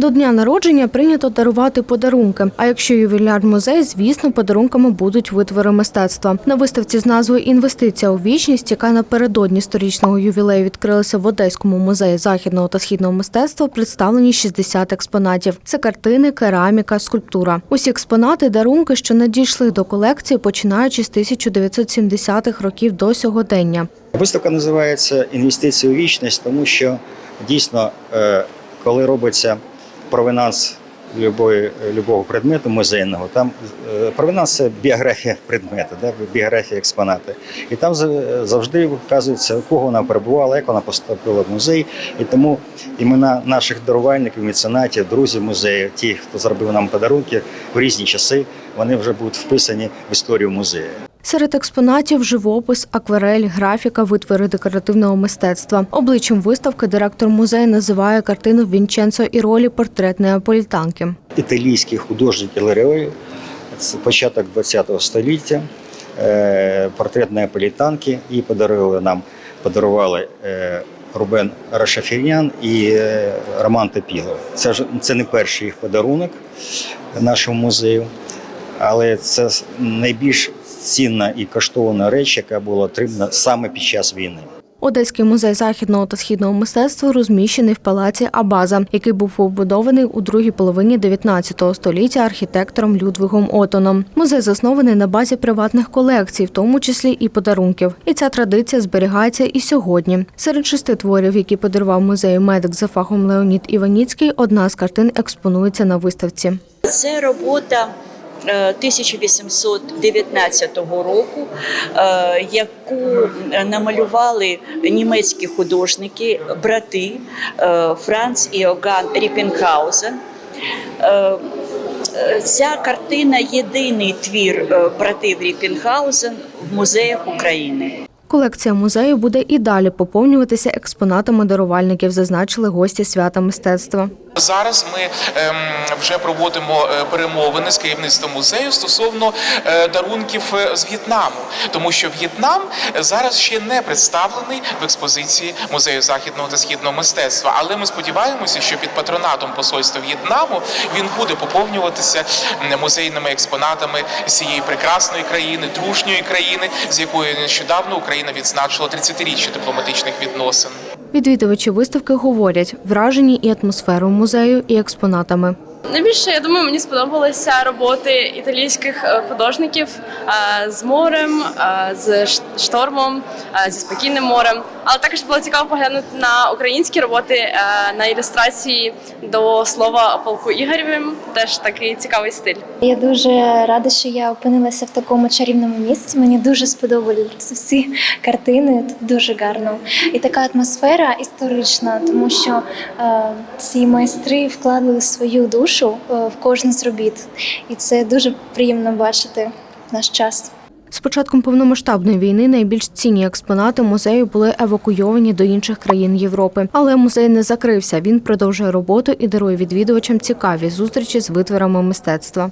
До дня народження прийнято дарувати подарунки. А якщо ювіляр музей, звісно, подарунками будуть витвори мистецтва. На виставці з назвою Інвестиція у вічність, яка напередодні сторічного ювілею відкрилася в Одеському музеї західного та східного мистецтва, представлені 60 експонатів. Це картини, кераміка, скульптура. Усі експонати дарунки, що надійшли до колекції, починаючи з 1970-х років до сьогодення. Виставка називається Інвестиції у вічність, тому що дійсно, е, коли робиться провинанс любої, любого предмету музейного, там е, провинанс це біографія предмету, да, біографія експонати. І там завжди вказується, у кого вона перебувала, як вона поступила в музей. І тому імена наших дарувальників, меценатів, друзів музею, ті, хто зробив нам подарунки в різні часи, вони вже будуть вписані в історію музею. Серед експонатів живопис, акварель, графіка, витвори декоративного мистецтва. Обличчям виставки директор музею називає картину Вінченцо і ролі портрет неаполітанки. італійський художник Іларіої, це початок ХХ століття, е, портрет неаполітанки, її подарували нам, подарували е, Рубен Рашафірнян і е, Роман Топілов. Це ж це не перший їх подарунок нашому музею, але це найбільш цінна і коштовна реч, яка була отримана саме під час війни. Одеський музей західного та східного мистецтва розміщений в палаці Абаза, який був побудований у другій половині 19 століття архітектором Людвигом Отоном. Музей заснований на базі приватних колекцій, в тому числі і подарунків. І ця традиція зберігається і сьогодні. Серед шести творів, які подарував музею медик за фахом Леонід Іваніцький, одна з картин експонується на виставці. Це робота 1819 року, е, яку намалювали німецькі художники, брати е, Франц і Оган Ріпенхаузен. Е, е, Ця картина єдиний твір е, братів Ріпенхаузен в музеях України. Колекція музею буде і далі поповнюватися експонатами дарувальників, зазначили гості свята мистецтва. Зараз ми ем, вже проводимо е, перемовини з керівництвом музею стосовно е, дарунків е, з В'єтнаму, тому що В'єтнам зараз ще не представлений в експозиції музею західного та східного мистецтва. Але ми сподіваємося, що під патронатом посольства В'єтнаму він буде поповнюватися музейними експонатами цієї прекрасної країни, дружньої країни, з якою нещодавно Україна відзначила 30-річчя дипломатичних відносин. Відвідувачі виставки говорять вражені і атмосферою музею, і експонатами. Найбільше, я думаю, мені сподобалися роботи італійських е, художників е, з морем, е, з штормом, зі спокійним морем. Але також було цікаво поглянути на українські роботи на ілюстрації до слова полку Ігорєвим. Теж такий цікавий стиль. Я дуже рада, що я опинилася в такому чарівному місці. Мені дуже сподобалися всі картини. Тут дуже гарно. І така атмосфера історична, тому що ці майстри вкладали свою душу е, в кожну з робіт. І це дуже приємно бачити в наш час. З початком повномасштабної війни найбільш цінні експонати музею були евакуйовані до інших країн Європи. Але музей не закрився. Він продовжує роботу і дарує відвідувачам цікаві зустрічі з витворами мистецтва.